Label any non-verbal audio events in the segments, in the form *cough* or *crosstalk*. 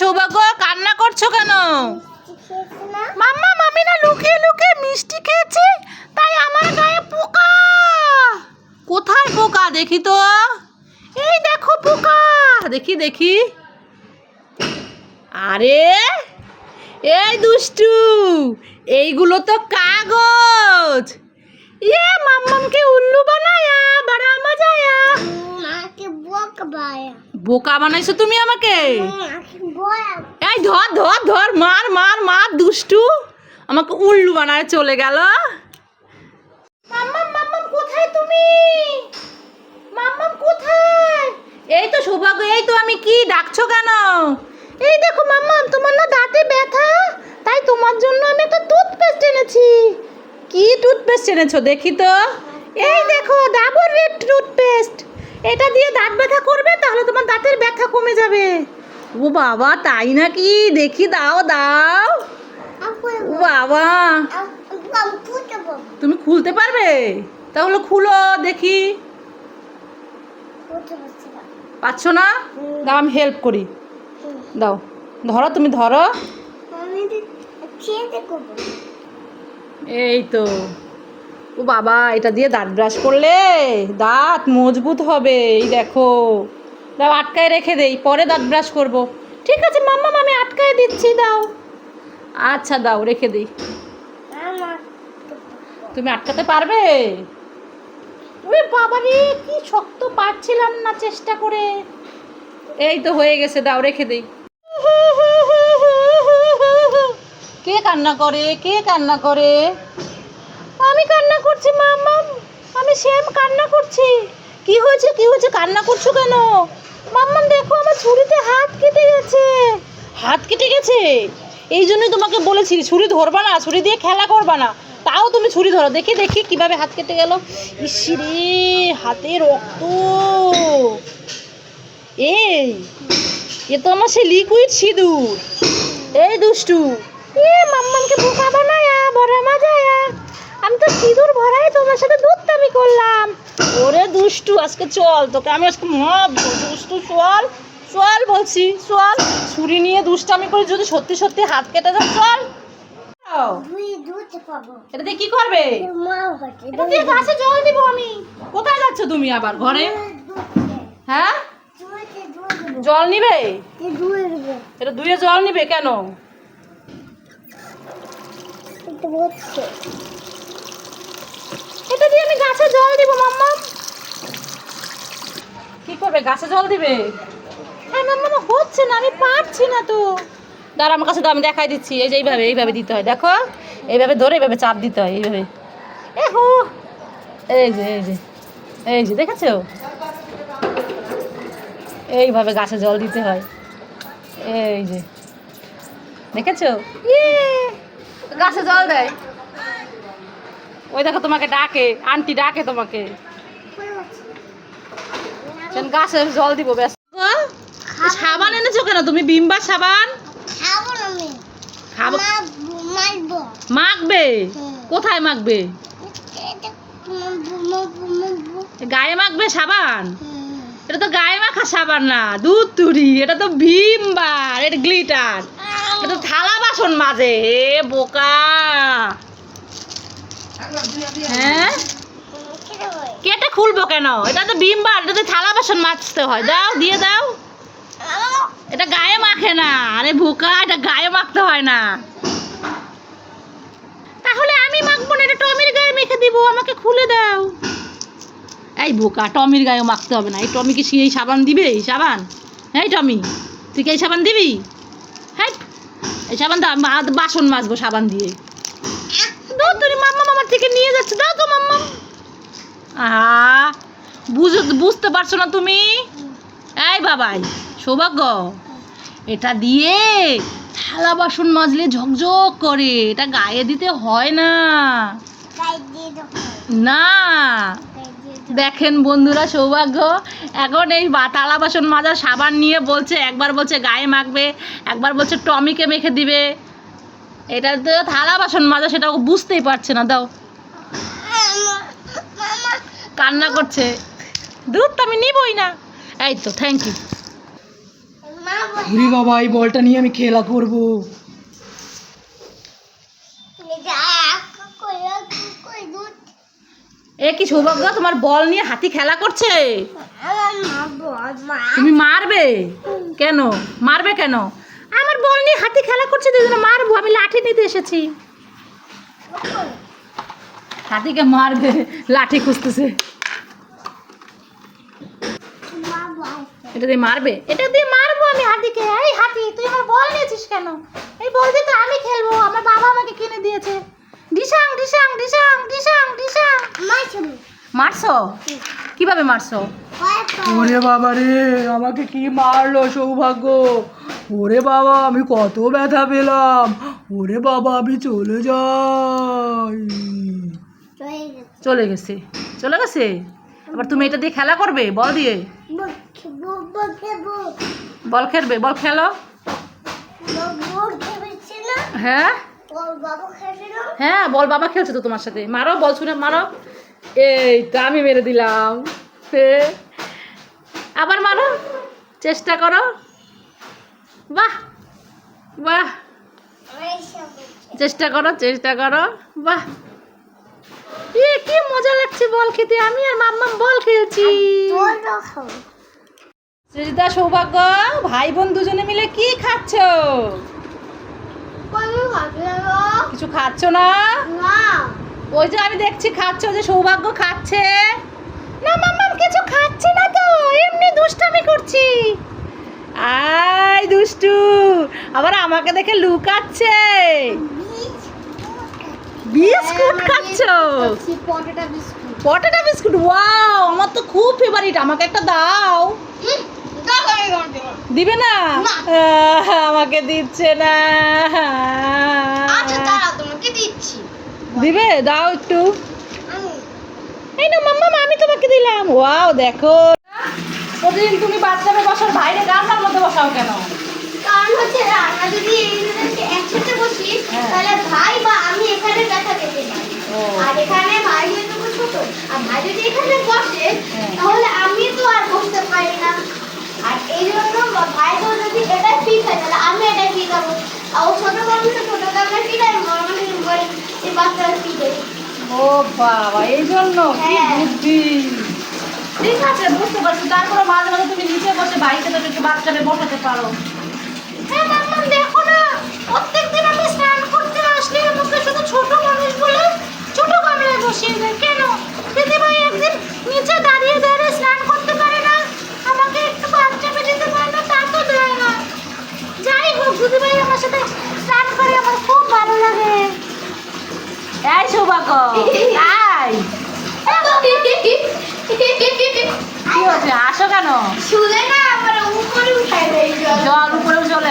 সৌভাগ্য, কান্না করছ কেন? মাম্মা মামি না লুকিয়ে লুকিয়ে মিষ্টি খেয়েছে, তাই আমার গায়ে পোকা। কোথায় পোকা দেখি তো? এই দেখো পোকা। দেখি দেখি। আরে, এই দুষ্টু, এইগুলো তো কাগজ। ইয়ে মাম্মামকে উল্লু বানায়া বড়া মজায়া মাকে বক বায়া বোকা বানাইছো তুমি আমাকে? এই ধর ধর ধর মার মার মার দুষ্টু। আমাকে উল্লু বানায় চলে গেল। মাম্মাম মাম্মাম কোথায় তুমি? মাম্মাম কোথায়? এই তো সৌভাগ্য এই তো আমি কি ডাকছো কেন? এই দেখো মাম্মাম তোমার না দাঁতে ব্যথা তাই তোমার জন্য আমি একটা টুথপেস্ট এনেছি। কি টুথপেস্ট এনেছো দেখি তো। এই দেখো ডাবল রেড টুথপেস্ট এটা দিয়ে দাঁত ব্যথা করবে তাহলে তোমার দাঁতের ব্যথা কমে যাবে। ও বাবা তাই নাকি? দেখি দাও দাও। ও বাবা। তুমি খুলতে পারবে? তাহলে খুলো দেখি। পাচ্ছ না? দাও আমি হেল্প করি। দাও ধরো তুমি ধরো। এই তো। ও বাবা, এটা দিয়ে দাঁত ব্রাশ করলে দাঁত মজবুত হবে, এই দেখো। দাও, আটকায় রেখে দেই, পরে দাঁত ব্রাশ করব। ঠিক আছে, মাম্মা, আমি আটকায় দিচ্ছি, দাও। আচ্ছা দাও, রেখে দিই। তুমি আটকাতে পারবে? ওরে বাবারে কি শক্ত পারছিলাম না চেষ্টা করে। এই তো হয়ে গেছে, দাও, রেখে দিই। কে কান্না করে, কে কান্না করে? আমি কান্না করছি মাম্মাম আমি শ্যাম কান্না করছি। কি হয়েছে কি হয়েছে, কান্না করছ কেন? মাম্মাম দেখো আমার ছুরিতে হাত কেটে গেছে। হাত কেটে গেছে? এই জন্যই তোমাকে বলেছি, ছুরি ধরবা না, ছুরি দিয়ে খেলা করবা না। তাও তুমি ছুরি ধরো। দেখি দেখি কীভাবে হাত কেটে গেল। ইসিরে, হাতে রক্ত। এই, এ তো আমার সেই লিকুইড সিঁদুর। এই দুষ্টু। এ, মাম্মামকে বোকা বানায়া, বড় মজায়া। আমি তো সিঁদুর ভরাই তোমার সাথে দুধটামি করলাম। ওরে দুষ্টু আজকে চল তোকে আমি আজকে মারবো দুষ্টু চল চল বলছি চল। ছুরি নিয়ে দুষ্টামি করে যদি সত্যি সত্যি হাত কেটে দাও চল। এটা দিয়ে কি করবে? এটা দিয়ে গাছে জল দিব আমি। কোথায় যাচ্ছ তুমি আবার ঘরে? হ্যাঁ? জল নিবে? এটা দুয়ে জল নিবে কেন? জল দিব মাম্মা। কি করবে? গাছে জল দিবে? হ্যাঁ মাম্মা হচ্ছে না আমি পারছি না তো। দাঁড়া আমার কাছে দাও আমি দেখাই দিচ্ছি। এই যে এইভাবে এইভাবে দিতে হয় দেখো। এইভাবে ধরে এইভাবে চাপ দিতে হয় এইভাবে। এ হো! এই যে এই যে এই যে দেখেছ? এইভাবে গাছে জল দিতে হয়। এই যে দেখেছ? ইয়ে! গাছে জল দেয়। ওই দেখো তোমাকে ডাকে আন্টি ডাকে তোমাকে। গাছে জল দিব ব্যাস। সাবান এনেছো কেন? তুমি বিম্বার সাবান? মাখবে। কোথায় মাখবে? গায়ে মাখবে সাবান? এটা তো গায়ে মাখা সাবান না দুধ তুরি এটা তো ভীমবার এটা গ্লিটার। এটা তো থালা বাসন মাঝে হে বোকা। হ্যাঁ? কেটে খুলবো কেন? এটা তো ভীমবার এটা তো থালা বাসন মাজতে হয়। দাও, দিয়ে দাও। এটা গায়ে মাখে না। আরে বোকা, এটা গায়ে মাখতে হয় না। তাহলে আমি মাখবো না, এটা টমির গায়ে মেখে দিব। আমাকে খুলে দাও। এই বোকা, টমির গায়ে মাখতে হবে না। এই টমি কি সেই সাবান দিবে? এই সাবান? এই টমি, তুই কি এই সাবান দিবি? হ্যাঁ এই সাবান বা- বাসন মাজবো সাবান দিয়ে দাও তোর মাম্মা মামার থেকে নিয়ে যাচ্ছে। দাও তো, মাম্মা। আহা, বুঝ বুঝতে পারছ না তুমি? এই বাবাই সৌভাগ্য। এটা দিয়ে থালা বাসন মাজলে ঝকঝক করে। এটা গায়ে দিতে হয় না। না। দেখেন বন্ধুরা, সৌভাগ্য। এখন এই থালা বাসন মাজার সাবান নিয়ে বলছে, একবার বলছে গায়ে মাখবে, একবার বলছে টমিকে মেখে দিবে। এটা তো থালা বাসন মাজা, সেটা বুঝতেই পারছে না, দাও। কান্না করছে। দুধ তো আমি নিবই না। এই তো থ্যাংক ইউ ওরে বাবা এই বলটা নিয়ে আমি খেলা করব। এ কি সৌভাগ্য তোমার বল নিয়ে হাতি খেলা করছে? তুমি মারবে? কেন? মারবে কেন? আমার বল নিয়ে হাতি খেলা করছে দুজনে মারবো আমি লাঠি নিতে এসেছি। হাতিকে মারবে লাঠি খুঁজতেছে। এটা দিয়ে মারবে? এটা দিয়ে মারবো আমি হাতিকে। এই হাতি তুই আমার বল নিয়েছিস কেন? এই বল দিয়ে তো আমি খেলব। আমার বাবা আমাকে কিনে দিয়েছে। ডিসাং ডিসাং ডিসাং ডিসাং ডিসাং মারছো? কীভাবে মারছো? ওরে বাবা রে আমাকে কি মারলো সৌভাগ্য? ওরে বাবা আমি কত ব্যথা পেলাম। ওরে বাবা আমি চলে যাই। চলে গেছে। চলে গেছে? আবার তুমি এটা দিয়ে খেলা করবে, বল দিয়ে। বল খেলবে, বল খেলো। হ্যাঁ? হ্যাঁ বল বাবা খেলছে তো তোমার সাথে। মারো, বল শুনে মারো। এই তো আমি মেরে দিলাম। আবার মারো। চেষ্টা করো। বাহ বাহ। চেষ্টা করো চেষ্টা করো। বাহ। কি মজা লাগছে বল খেতে? আমি আর মাম্মাম বল খেলছি। সৃজিতা সৌভাগ্য ভাই বোন দুজনে মিলে কি খাচ্ছ? কিছু খাচ্ছ না। ওই যে আমি দেখছি খাচ্ছ যে সৌভাগ্য খাচ্ছে। না মাম্মাম কিছু খাচ্ছে না তো এমনি দুষ্টামি করছি। আয় দুষ্টু আবার আমাকে দেখে লুকাচ্ছে। বিস্কুট খাচ্ছ? Potato biscuit. ওয়াও আমার তো খুব ফেভারিট আমাকে একটা দাও। দিবে না? আমাকে দিচ্ছে না। দিচ্ছি। দিবে? দাও একটু। এই না মাম্মা আমি তোমাকে দিলাম। ওয়াও দেখো। প্রতিদিন তুমি বাচ্চাকে বসার বাইরে গামলার মধ্যে বসাও কেন? কারণ আমরা যদি এই দুজনকে একসাথে বসি হ্যাঁ। তাহলে ভাই বা আমি এখানে দেখা পেতে পারি। আর এখানে ভাই যেহেতু ছোট। আর ভাই যদি এখানে বসে হ্যাঁ। তাহলে আমি তো আর বসতে পারি না। আর এই জন্য ভাই তো যদি এটা ফিট হয় তাহলে আমি এটা ফিট হব আর ছোট মানুষ ছোট কামড়ে ফিট বড় মানুষ বলে এই বাচ্চারা ফিট ও বাবা এই জন্য কি। বুদ্ধি? ঠিক আছে বুঝতে পারছি। তারপরে মাঝে মাঝে তুমি নিচে বসে বাড়িতে তো একটু বাচ্চাকে বসাতে পারো। হ্যাঁ দেখো না প্রত্যেকদিন আমি স্নান করতে আসলে আমাকে শুধু ছোট মানুষ বলে ছোট গামলায় বসিয়ে দেয়। কেন? দিদি ভাই একদিন নিচে দাঁড়িয়ে দাঁড়িয়ে স্নান করতে পারে না আমাকে একটু বাচ্চা দিতে পারে না তা তো দেয় না। যাই হোক দিদি ভাই আমার সাথে স্নান করে আমার খুব ভালো লাগে। এই সৌভাগ্য তাই *laughs* কি হচ্ছে আসো কেন? শুলে না আমার উপরে উঠাই দেয় জল জল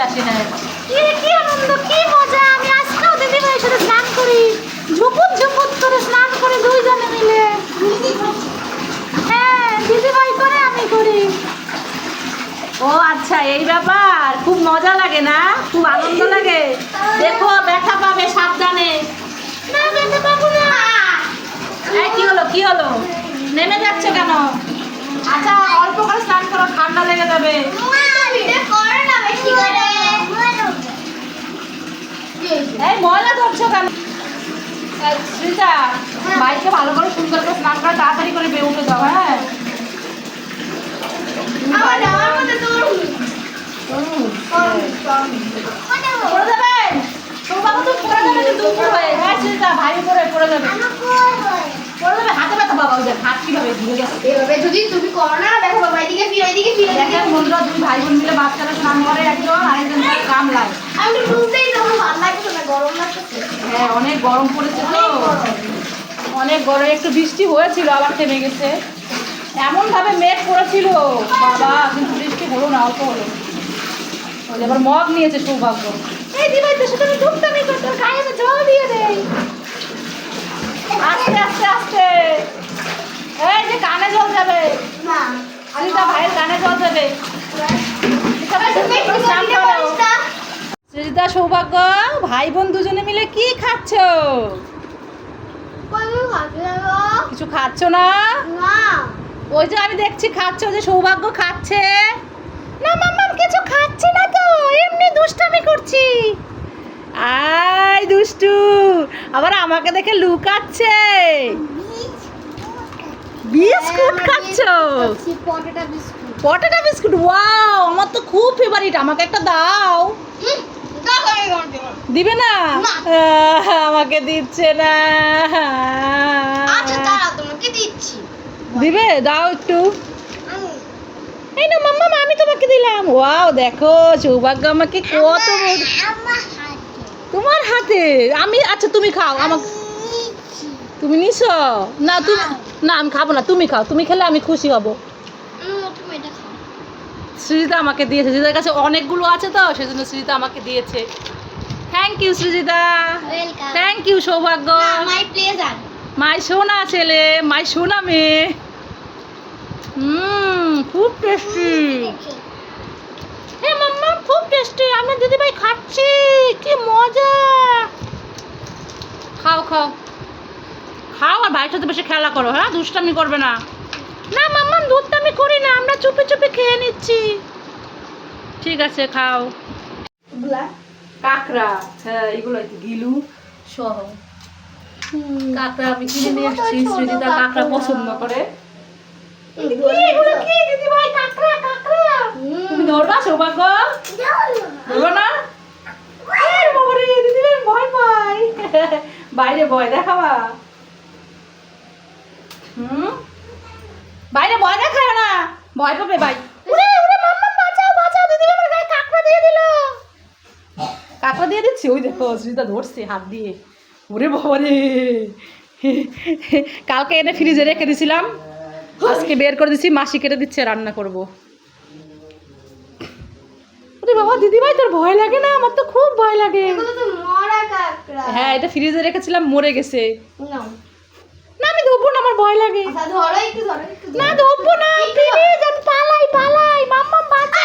আজকেও দিদি ভাইয়ের সাথে স্নান করি। ঝুপুত ঝুপুত করে স্নান করি দুইজনে মিলে। হ্যাঁ দিদি করে আমি করি। ও আচ্ছা এই ব্যাপার। খুব মজা লাগে না? খুব আনন্দ লাগে? দেখো, ব্যথা পাবে সাবধানে। না, ব্যথা পাবো কি হলো কি হলো? নেমে যাচ্ছে কেন? আচ্ছা অল্প করে স্নান করো ঠান্ডা লেগে যাবে ভিডিও করো না বেশি করে এই ময়লা ধরছো কেন বাইকে ভালো করে সুন্দর করে স্নান করে তাড়াতাড়ি করে বেয়ে উঠে যাও হ্যাঁ? হয়ে ভাই পড়ে পড়ে যাবে। পড়ে যাবে। হাতে ব্যথা বাবা ওই যে হাত কীভাবে ঘুরে গেছে? এভাবে যদি তুমি করো না দেখো বাবা এদিকে ফিরে এদিকে ফিরে দেখেন বন্ধুরা দুই ভাই বোন মিলে বাচ্চারা স্নান করে একজন আরেকজন কাম লাগে আমি তো বুঝতেই তো ভালো লাগছে না গরম লাগছে। হ্যাঁ অনেক গরম পড়েছে তো। অনেক গরম। একটু বৃষ্টি হয়েছিল আবার থেমে গেছে। এমন ভাবে মেঘ পড়েছিল বাবা কিন্তু বৃষ্টি হলো না অল্প হলো। আবার মগ নিয়েছে সৌভাগ্য। এই দিবাই তো সাথে ঢুকতে নেই তোর তোর গায়ে আমি জল দিয়ে দেই। আস্তে আস্তে আস্তে। এই যে কানে জল যাবে। না সীতা ভাইয়ের কানে জল যাবে। দা সৌভাগ্য ভাই বোন দুজনে মিলে কি খাচ্ছ? কিছু খাচ্ছ না? ওই যে আমি দেখছি খাচ্ছ যে সৌভাগ্য খাচ্ছে। না মাম্মাম কিছু খাচ্ছে না তো এমনি দুষ্টামি করছি। আয় দুষ্টু আবার আমাকে দেখে লুকাচ্ছে। বিস্কুট খাচ্ছ? পটেটা বিস্কুট। ওয়াও আমার তো খুব ফেভারিট আমাকে একটা দাও। দিবে না? আমাকে দিচ্ছে না। আচ্ছা দাঁড়াও তোমাকে দিচ্ছি। দিবে? দাও একটু। এই না মাম্মা আমি তোমাকে দিলাম। ওয়াও দেখো সৌভাগ্য আমাকে কত তোমার হাতে? আমি আচ্ছা তুমি খাও। আমাকে তুমি নিছো? না তুমি না আমি খাব না। তুমি খাও। তুমি খেলে আমি খুশি হব। সৃজিতা আমাকে দিয়েছে। সৃজিতার কাছে অনেকগুলো আছে তো সেজন্য সৃজিতা আমাকে দিয়েছে। Thank you Srijita. Welcome thank you Saubhagya. My pleasure মাই সোনা ছেলে মাই সোনা মেয়ে। হুম খুব টেস্টি হে মাম্মা খুব টেস্টি আমি দিদিভাই খাচ্ছি কি মজা। খাও খাও। খাও আর ভাইয়ের সাথে বেশি খেলা করো হ্যাঁ? দুষ্টামি করবে না। না মাম্মা আমি করি না আমরা চুপি চুপি খেয়ে নিচ্ছি। ঠিক আছে খাও। কাঁকড়া হ্যাঁ এগুলো গিলু সহ কাঁকড়া আমি কিনে নিয়ে এসেছি কাঁকড়া পছন্দ করে। এগুলো কি দিদিভাই কাঁকড়া কাঁকড়া। তুমি ধরবা সৌভাগ্য? ধরবো না? ভয় পাই বাইরে ভয় দেখাবা হুম বাইরে ভয় দেখায় না ভয় পাবে ভাই উড়ে উড়ে মাম্মা বাঁচাও বাঁচাও দিদিভাই আমার গায়ে কাঁকড়া দিয়ে দিল। কাঁকড়া দিয়ে দিচ্ছি? ওই দেখো সুজিতা ধরছে হাত দিয়ে। ওরে বাবারে কালকে এনে ফ্রিজে রেখে দিছিলাম। আজকে বের করে দিছি মাসি কেটে দিচ্ছে রান্না করব। ওরে বাবা দিদিভাই তোর ভয় লাগে না? আমার তো খুব ভয় লাগে। হ্যাঁ এটা ফ্রিজে রেখেছিলাম মরে গেছে। না আমি ধরবো না আমার ভয় লাগে। আচ্ছা ধরো একটু ধরো একটু না ধরবো না প্লিজ আমি পালাই পালাই। মাম্মা বাঁচা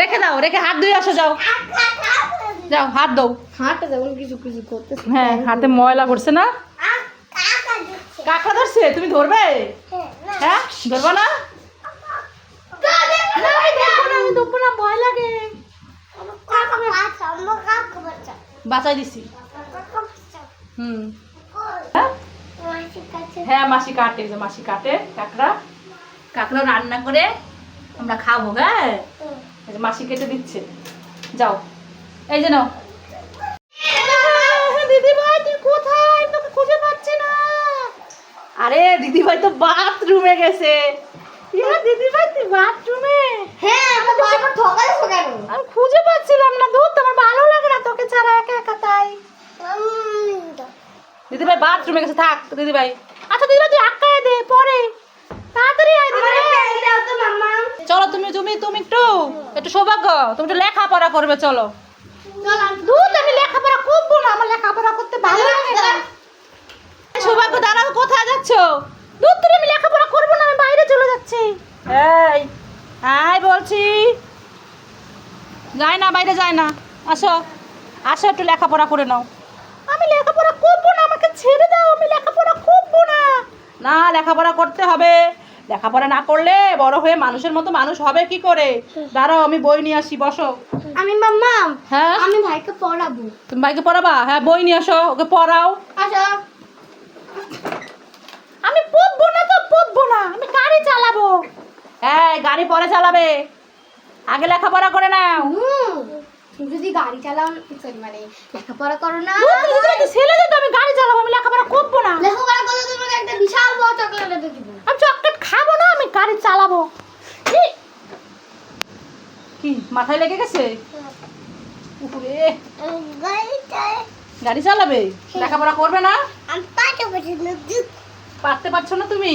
রেখে দাও রেখে হাত ধুয়ে আসো যাও। যাও হাত দাও হাঁটা যেমন কিছু কিছু করতে হ্যাঁ হাতে ময়লা করছে না? কাঁকড়া ধরছে তুমি ধরবে? হ্যাঁ ধরবো না? বাঁচাই দিছি। হুম। হ্যাঁ? মাসি কাটে যে মাসি কাটে কাঁকড়া। কাঁকড়া রান্না করে আমরা খাব হ্যাঁ? মাসি কেটে দিচ্ছে। যাও। এই যে নাও। দিদি তুই কোথায়? তোকে খুঁজে পাচ্ছি না। আরে দিদি ভাই তো বাথরুমে গেছে। ইয়া দিদি ভাই তুই বাথরুমে? হ্যাঁ আমার বারবার ঠকাইছো কেন? আমি খুঁজে পাচ্ছিলাম না দূর তোমার ভালো লাগে না তোকে ছাড়া একা একা তাই দিদি ভাই বাথরুমে গেছে থাক দিদি ভাই আচ্ছা দিদি ভাই তুই আটকায় দে পরে। তাড়াতাড়ি আয় দিদি ভাই চলো তুমি তুমি তুমি একটু একটু সৌভাগ্য তুমি একটু লেখাপড়া করবে চলো। দুধ আমি লেখাপড়া করব না আমার লেখাপড়া করতে ভালো লাগে না। সৌভাগ্য দাঁড়াও কোথায় যাচ্ছ? দুধ তুমি আমি লেখাপড়া করব না আমি বাইরে চলে যাচ্ছি। এই আয় বলছি। যায় না বাইরে যায় না। আসো আসো একটু লেখাপড়া করে নাও। আমি লেখাপড়া করব না আমাকে ছেড়ে দাও আমি লেখাপড়া করব না না লেখাপড়া করতে হবে। লেখাপড়া না করলে বড় হয়ে মানুষের মতো মানুষ হবে কি করে? দাঁড়াও আমি বই নিয়ে আসি বসো। আমি মাম্মা হ্যাঁ? আমি ভাইকে পড়াবো। তুমি ভাইকে পড়াবা? হ্যাঁ বই নিয়ে আসো ওকে পড়াও। আচ্ছা আমি পড়ব না তো পড়ব না আমি গাড়ি চালাবো। হ্যাঁ গাড়ি পরে চালাবে। আগে লেখাপড়া করে নাও। গাড়ি চালাও sorry, মানে লেখাপড়া করো না। ছেলে তো আমি গাড়ি চালাবো আমি লেখাপড়া করব না। লেখাপড়া করলে তোমাকে একটা বিশাল বড় চকলেট এনে দেবো। আমি চকলেট খাব না আমি গাড়ি চালাবো। কি? কি মাথায় লেগে গেছে? উপরে। গাড়ি চালাবে? লেখাপড়া করবে না? পারতে পারছ না তুমি?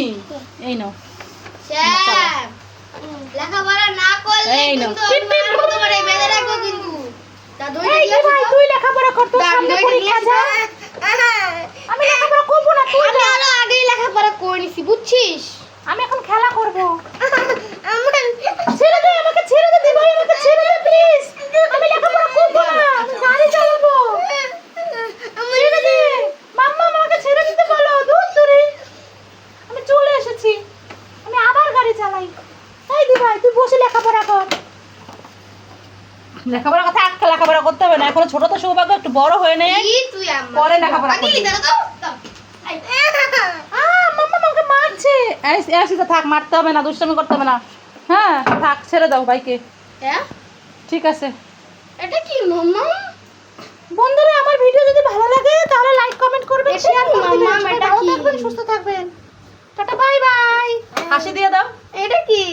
এই নাও। লেখাপড়া না করলে এই নাও। কিন্তু আমি মার মতো করে বেঁধে রাখব কিন্তু তা দুই এই যে ভাই তুই লেখাপড়া কর তোর সামনে পরীক্ষা যা। আমি লেখাপড়া করব না তুই আমি আরও আগেই লেখাপড়া করে নিছি বুঝছিস? আমি এখন খেলা করব। ছেড়ে দে আমাকে ছেড়ে দে দি ভাই আমাকে ছেড়ে দে প্লিজ আমি লেখাপড়া কথা একটা লেখাপড়া করতে হবে না। এখনও ছোট তো সৌভাগ্য একটু বড় হয়ে নেই। পরে লেখাপড়া মামাকে মারছে। আসিতে থাক মারতে হবে না দুষ্টামি করতে হবে না। হ্যাঁ থাক ছেড়ে দাও ভাইকে। ঠিক আছে। এটা কি মামা বন্ধুরা আমার ভিডিও যদি ভালো লাগে তাহলে লাইক কমেন্ট করবেন শেয়ার করবেন ভালো থাকবেন সুস্থ থাকবেন। Tata bye bye. হাসি দিয়ে দাও এটা কি?